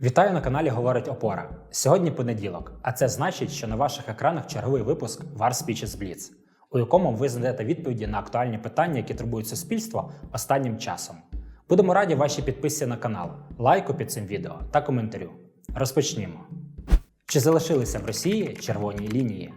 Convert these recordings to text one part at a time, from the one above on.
Вітаю на каналі Говорить Опора. Сьогодні понеділок, а це значить, що на ваших екранах черговий випуск War Speeches Blitz, у якому ви знайдете відповіді на актуальні питання, які турбують суспільство останнім часом. Будемо раді вашій підписці на канал, лайку під цим відео та коментарю. Розпочнімо. Чи залишилися в Росії червоні лінії?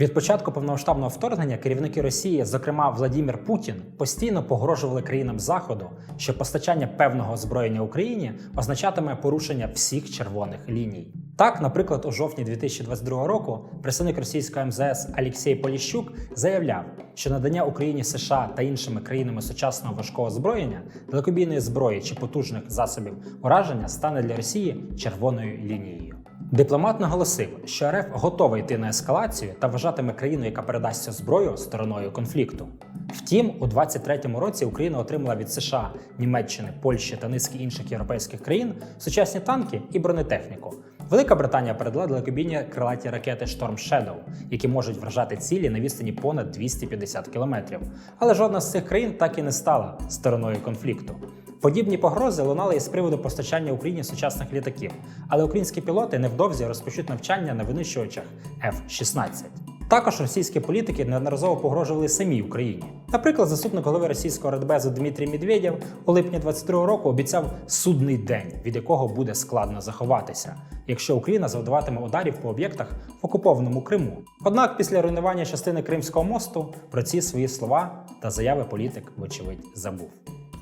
Від початку повномасштабного вторгнення керівники Росії, зокрема Владімір Путін, постійно погрожували країнам Заходу, що постачання певного озброєння Україні означатиме порушення всіх червоних ліній. Так, наприклад, у жовтні 2022 року представник російської МЗС Алексій Поліщук заявляв, що надання Україні США та іншими країнами сучасного важкого озброєння, далекобійної зброї чи потужних засобів ураження стане для Росії червоною лінією. Дипломат наголосив, що РФ готова йти на ескалацію та вважатиме країну, яка передасть цю зброю стороною конфлікту. Втім, у 23-му році Україна отримала від США, Німеччини, Польщі та низки інших європейських країн сучасні танки і бронетехніку. Велика Британія передала далекобійні крилаті ракети Storm Shadow, які можуть вражати цілі на відстані понад 250 кілометрів. Але жодна з цих країн так і не стала стороною конфлікту. Подібні погрози лунали із приводу постачання Україні сучасних літаків, але українські пілоти невдовзі розпочнуть навчання на винищувачах F-16. Також російські політики неодноразово погрожували самій Україні. Наприклад, заступник голови російського радбезу Дмитрій Медведєв у липні 22 року обіцяв судний день, від якого буде складно заховатися, якщо Україна завдаватиме ударів по об'єктах в окупованому Криму. Однак, після руйнування частини Кримського мосту про ці свої слова та заяви політик, вочевидь, забув.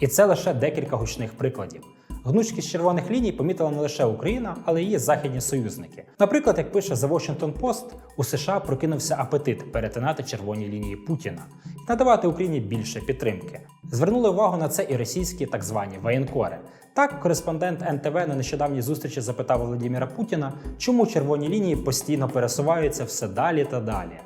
І це лише декілька гучних прикладів. Гнучкість червоних ліній помітила не лише Україна, але й її західні союзники. Наприклад, як пише The Washington Post, у США прокинувся апетит перетинати червоні лінії Путіна і надавати Україні більше підтримки. Звернули увагу на це і російські так звані воєнкори. Так, кореспондент НТВ на нещодавній зустрічі запитав Володимира Путіна, чому червоні лінії постійно пересуваються все далі та далі.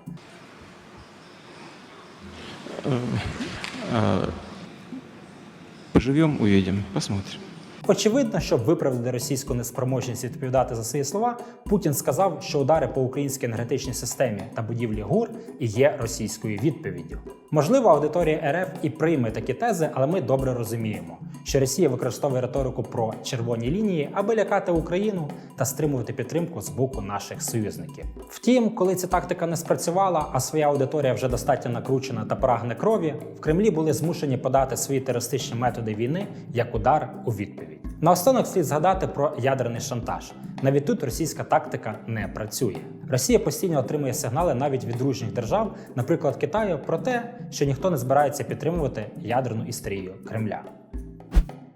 Поживем, увидим, посмотрим. Очевидно, щоб виправдати російську неспроможність відповідати за свої слова, Путін сказав, що удари по українській енергетичній системі та будівлі ГУР і є російською відповіддю. Можливо, аудиторія РФ і прийме такі тези, але ми добре розуміємо, що Росія використовує риторику про червоні лінії, аби лякати Україну та стримувати підтримку з боку наших союзників. Втім, коли ця тактика не спрацювала, а своя аудиторія вже достатньо накручена та прагне крові, в Кремлі були змушені подати свої терористичні методи війни як удар у відповідь. Наостанок слід згадати про ядерний шантаж. Навіть тут російська тактика не працює. Росія постійно отримує сигнали навіть від дружніх держав, наприклад, Китаю, про те, що ніхто не збирається підтримувати ядерну істерію Кремля.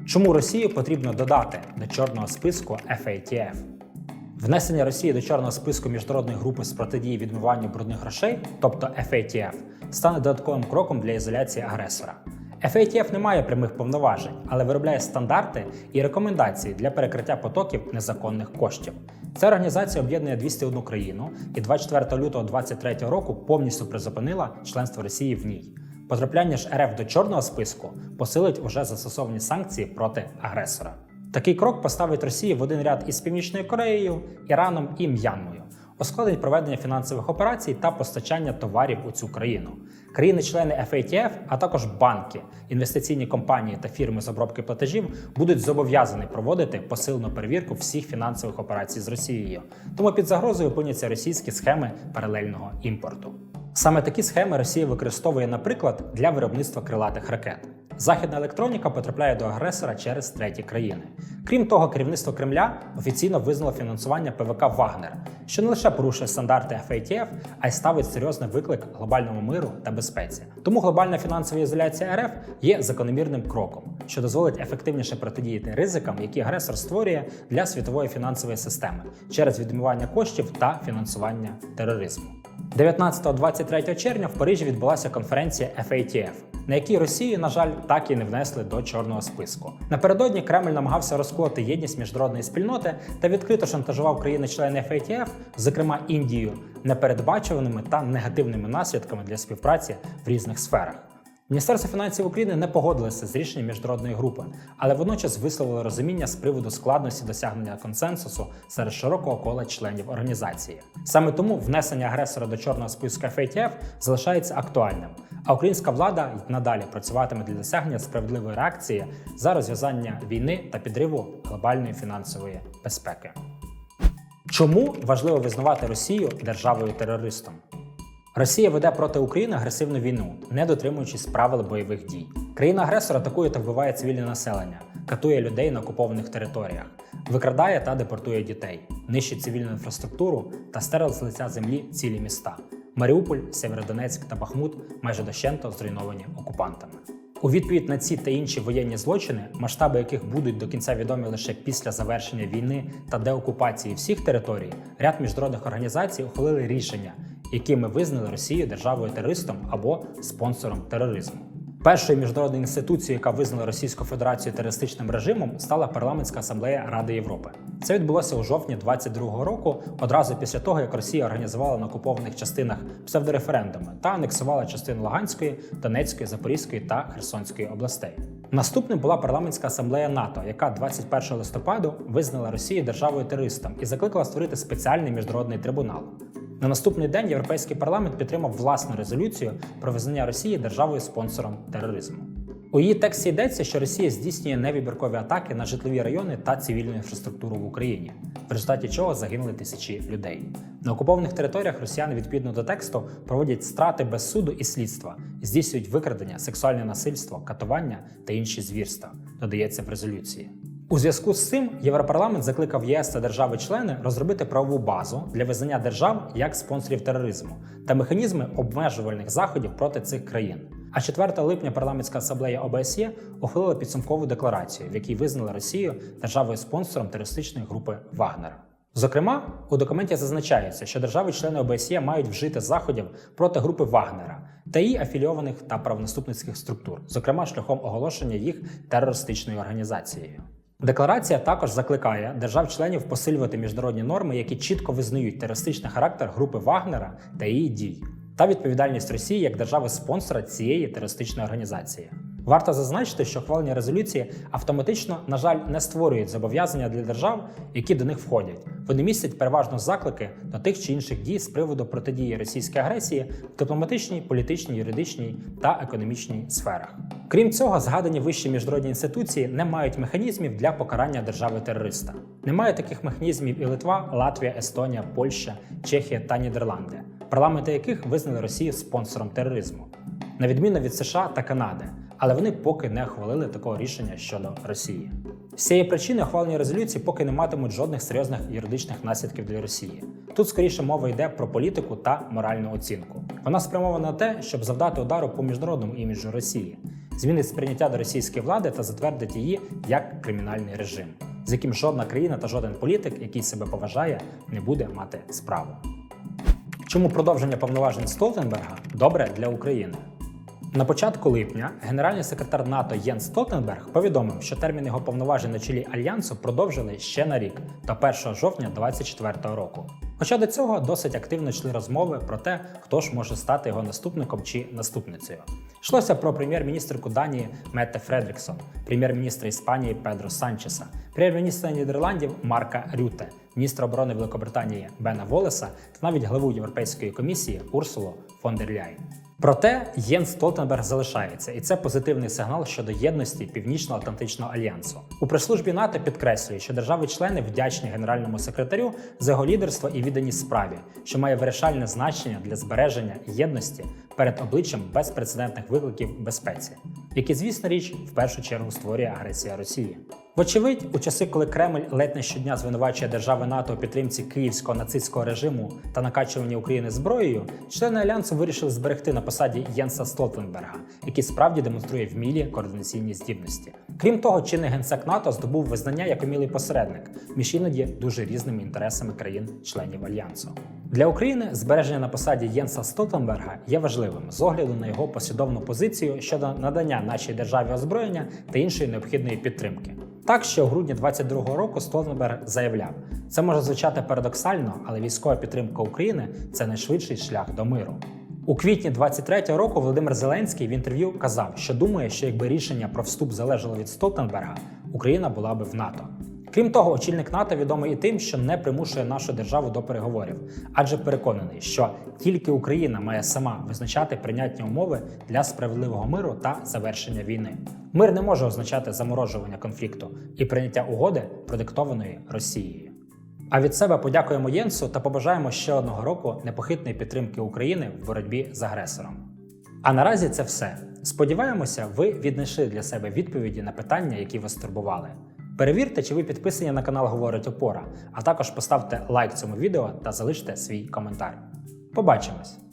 Чому Росію потрібно додати до чорного списку FATF? Внесення Росії до чорного списку міжнародної групи з протидії відмиванню брудних грошей, тобто FATF, стане додатковим кроком для ізоляції агресора. FATF не має прямих повноважень, але виробляє стандарти і рекомендації для перекриття потоків незаконних коштів. Ця організація об'єднує 201 країну і 24 лютого 2023 року повністю призупинила членство Росії в ній. Потрапляння ж РФ до чорного списку посилить уже застосовані санкції проти агресора. Такий крок поставить Росію в один ряд із Північною Кореєю, Іраном і М'янмою, ускладнить проведення фінансових операцій та постачання товарів у цю країну. Країни-члени FATF, а також банки, інвестиційні компанії та фірми з обробки платежів будуть зобов'язані проводити посилену перевірку всіх фінансових операцій з Росією. Тому під загрозою опиняться російські схеми паралельного імпорту. Саме такі схеми Росія використовує, наприклад, для виробництва крилатих ракет. Західна електроніка потрапляє до агресора через треті країни. Крім того, керівництво Кремля офіційно визнало фінансування ПВК Вагнер, що не лише порушує стандарти FATF, а й ставить серйозний виклик глобальному миру та безпеці. Тому глобальна фінансова ізоляція РФ є закономірним кроком, що дозволить ефективніше протидіяти ризикам, які агресор створює для світової фінансової системи через відмивання коштів та фінансування тероризму. 19-23 червня в Парижі відбулася конференція FATF, на якій Росію, на жаль, так і не внесли до чорного списку. Напередодні Кремль намагався розколоти єдність міжнародної спільноти та відкрито шантажував країни-члени FATF, зокрема Індію, непередбачуваними та негативними наслідками для співпраці в різних сферах. Міністерство фінансів України не погодилося з рішенням міжнародної групи, але водночас висловило розуміння з приводу складності досягнення консенсусу серед широкого кола членів організації. Саме тому внесення агресора до чорного списка ФАТФ залишається актуальним, а українська влада й надалі працюватиме для досягнення справедливої реакції за розв'язання війни та підриву глобальної фінансової безпеки. Чому важливо визнавати Росію державою терористом? Росія веде проти України агресивну війну, не дотримуючись правил бойових дій. Країна-агресор атакує та вбиває цивільне населення, катує людей на окупованих територіях, викрадає та депортує дітей, нищить цивільну інфраструктуру та стерла з лиця землі цілі міста. Маріуполь, Сєвєродонецьк та Бахмут майже дощento зруйновані окупантами. У відповідь на ці та інші воєнні злочини, масштаби яких будуть до кінця відомі лише після завершення війни та деокупації всіх територій, ряд міжнародних організацій ухвалили рішення, якими визнали Росію державою терористом або спонсором тероризму. Першою міжнародною інституцією, яка визнала Російську Федерацію терористичним режимом, стала парламентська асамблея Ради Європи. Це відбулося у жовтні 22-го року, одразу після того, як Росія організувала на окупованих частинах псевдореферендуми та анексувала частину Луганської, Донецької, Запорізької та Херсонської областей. Наступним була парламентська асамблея НАТО, яка 21 листопаду визнала Росію державою терористом і закликала створити спеціальний міжнародний трибунал. На наступний день Європейський парламент підтримав власну резолюцію про визнання Росії державою спонсором тероризму. У її тексті йдеться, що Росія здійснює невибіркові атаки на житлові райони та цивільну інфраструктуру в Україні, в результаті чого загинули тисячі людей. На окупованих територіях росіяни відповідно до тексту проводять страти без суду і слідства, здійснюють викрадення, сексуальне насильство, катування та інші звірства, додається в резолюції. У зв'язку з цим Європарламент закликав ЄС та держави-члени розробити правову базу для визнання держав як спонсорів тероризму та механізми обмежувальних заходів проти цих країн. А 4 липня парламентська асамблея ОБСЄ ухвалила підсумкову декларацію, в якій визнала Росію державою спонсором терористичної групи Вагнера. Зокрема, у документі зазначається, що держави-члени ОБСЄ мають вжити заходів проти групи Вагнера та її афілійованих та правонаступницьких структур, зокрема шляхом оголошення їх терористичною організацією. Декларація також закликає держав-членів посилювати міжнародні норми, які чітко визнають терористичний характер групи Вагнера та її дій, та відповідальність Росії як держави-спонсора цієї терористичної організації. Варто зазначити, що ухвалення резолюції автоматично, на жаль, не створюють зобов'язання для держав, які до них входять. Вони містять переважно заклики до тих чи інших дій з приводу протидії російській агресії в дипломатичній, політичній, юридичній та економічній сферах. Крім цього, згадані вищі міжнародні інституції не мають механізмів для покарання держави-терориста. Немає таких механізмів і Литва, Латвія, Естонія, Польща, Чехія та Нідерланди, парламенти яких визнали Росію спонсором тероризму, на відміну від США та Канади, але вони поки не ухвалили такого рішення щодо Росії. З цієї причини ухвалені резолюції поки не матимуть жодних серйозних юридичних наслідків для Росії. Тут скоріше мова йде про політику та моральну оцінку. Вона спрямована на те, щоб завдати удару по міжнародному іміджу Росії, змінить сприйняття до російської влади та затвердить її як кримінальний режим, з яким жодна країна та жоден політик, який себе поважає, не буде мати справу. Чому продовження повноважень Столтенберга добре для України? На початку липня генеральний секретар НАТО Єнс Столтенберг повідомив, що термін його повноважень на чолі альянсу продовжили ще на рік до 1 жовтня 2024 року. Хоча до цього досить активно йшли розмови про те, хто ж може стати його наступником чи наступницею. Йшлося про прем'єр-міністрку Данії Метте Фредріксон, прем'єр-міністра Іспанії Педро Санчеса, прем'єр-міністра Нідерландів Марка Рюте, міністра оборони Великобританії Бена Волеса та навіть главу Європейської комісії Урсулу фон дер Ляйн. Проте Єнс Столтенберг залишається, і це позитивний сигнал щодо єдності Північно-Атлантичного альянсу. У прес-службі НАТО підкреслює, що держави-члени вдячні генеральному секретарю за його лідерство і відданість справі, що має вирішальне значення для збереження єдності перед обличчям безпрецедентних викликів безпеці, які, звісно річ, в першу чергу створює агресія Росії. Вочевидь, у часи, коли Кремль ледь не щодня звинувачує держави НАТО у підтримці київського нацистського режиму та накачуванні України зброєю, члени альянсу вирішили зберегти на посаді Єнса Столтенберга, який справді демонструє вмілі координаційні здібності. Крім того, чинний генсек НАТО здобув визнання як умілий посередник між іноді дуже різними інтересами країн-членів альянсу. Для України збереження на посаді Єнса Столтенберга є важливим з огляду на його послідовну позицію щодо надання нашій державі озброєння та іншої необхідної підтримки. Так що у грудні 22-го року Столтенберг заявляв, це може звучати парадоксально, але військова підтримка України це найшвидший шлях до миру. У квітні 23-го року Володимир Зеленський в інтерв'ю казав, що думає, що якби рішення про вступ залежало від Столтенберга, Україна була би в НАТО. Крім того, очільник НАТО відомий і тим, що не примушує нашу державу до переговорів, адже переконаний, що тільки Україна має сама визначати прийнятні умови для справедливого миру та завершення війни. Мир не може означати заморожування конфлікту і прийняття угоди, продиктованої Росією. А від себе подякуємо Єнсу та побажаємо ще одного року непохитної підтримки України в боротьбі з агресором. А наразі це все. Сподіваємося, ви віднайшли для себе відповіді на питання, які вас турбували. Перевірте, чи ви підписані на канал Говорить Опора, а також поставте лайк цьому відео та залиште свій коментар. Побачимось!